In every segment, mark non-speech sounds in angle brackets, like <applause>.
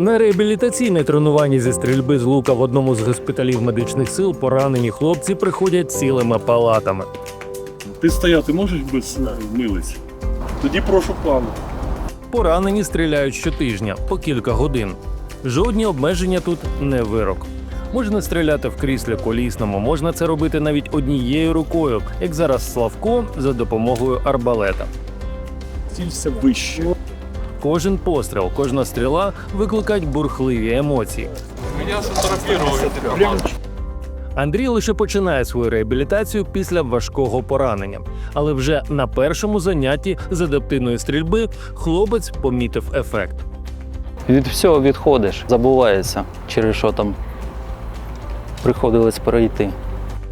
На реабілітаційне тренування зі стрільби з лука в одному з госпіталів медичних сил поранені хлопці приходять цілими палатами. Ти стояти можеш без милиць? Тоді прошу пана. Поранені стріляють щотижня по кілька годин. Жодні обмеження тут не вирок. Можна стріляти в кріслі колісному, можна це робити навіть однією рукою, як зараз Славко за допомогою арбалета. Цілься вище. Кожен постріл, кожна стріла викликають бурхливі емоції. Андрій лише починає свою реабілітацію після важкого поранення, але вже на першому занятті з адаптивної стрільби хлопець помітив ефект. Від всього відходиш, забувається, через що там приходилось пройти.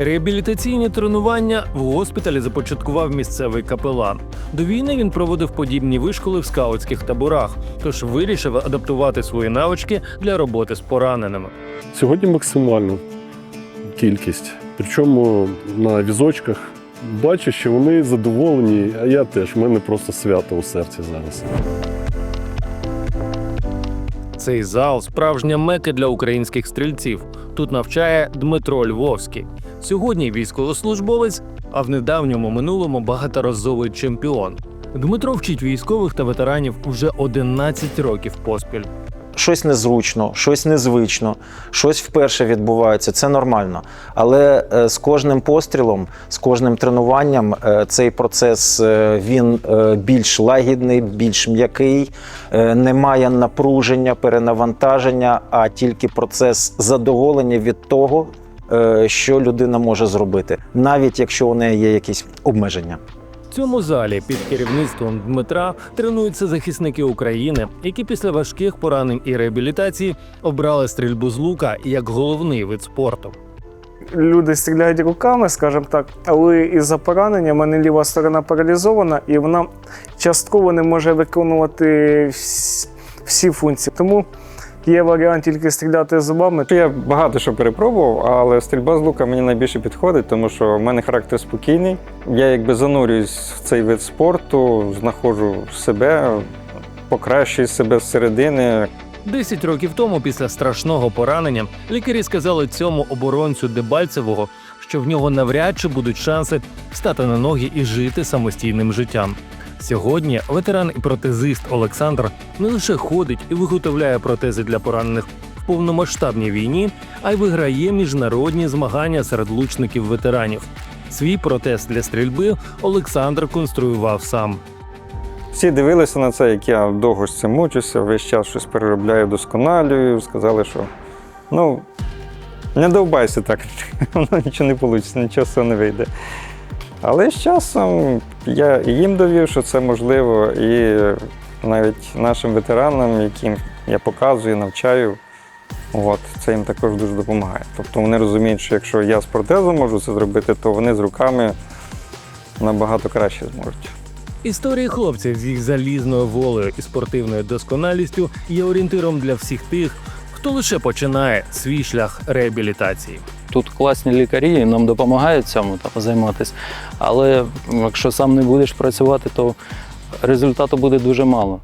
Реабілітаційні тренування в госпіталі започаткував місцевий капелан. До війни він проводив подібні вишколи в скаутських таборах, тож вирішив адаптувати свої навички для роботи з пораненими. Сьогодні максимальну кількість. Причому на візочках бачу, що вони задоволені, а я теж. У мене просто свято у серці зараз. Цей зал справжня мека для українських стрільців. Тут навчає Дмитро Львовський. Сьогодні військовослужбовець, а в недавньому минулому багаторазовий чемпіон. Дмитро вчить військових та ветеранів уже 11 років поспіль. щось незручно, щось незвично, щось вперше відбувається. Це нормально. Але е, з кожним пострілом, з кожним тренуванням е, цей процес е, він більш лагідний, більш м'який, немає напруження, перенавантаження, а тільки процес задоволення від того. Е, Що людина може зробити, навіть якщо у неї є якісь обмеження. В цьому залі під керівництвом Дмитра тренуються захисники України, які після важких поранень і реабілітації обрали стрільбу з лука як головний вид спорту. люди стріляють руками, скажімо так, але із-за поранення в мене ліва сторона паралізована і вона частково не може виконувати всі функції. Тому є варіант тільки стріляти зубами. Я багато що перепробував, але стрільба з лука мені найбільше підходить, тому що в мене характер спокійний. Я якби занурююсь в цей вид спорту, знаходжу себе, покращую себе зсередини. Десять років тому, після страшного поранення, лікарі сказали цьому оборонцю Дебальцевого, що в нього навряд чи будуть шанси встати на ноги і жити самостійним життям. Сьогодні ветеран і протезист Олександр не лише ходить і виготовляє протези для поранених в повномасштабній війні, а й виграє міжнародні змагання серед лучників ветеранів. Свій протез для стрільби Олександр конструював сам. Всі дивилися на це, як я довго з цим мучуся, весь час щось переробляю, досконалюю. Сказали, що ну, не довбайся так, <laughs> воно нічого не вийде, нічого не вийде. Але з часом я їм довів, що це можливо, і навіть нашим ветеранам, яким я показую, навчаю, от, це їм також дуже допомагає. Тобто вони розуміють, що якщо я з протезом можу це зробити, то вони з руками набагато краще зможуть. Історії хлопців з їх залізною волею і спортивною досконалістю є орієнтиром для всіх тих, хто лише починає свій шлях реабілітації. Тут класні лікарі нам допомагають цьому там, займатися. Але якщо сам не будеш працювати, то результату буде дуже мало.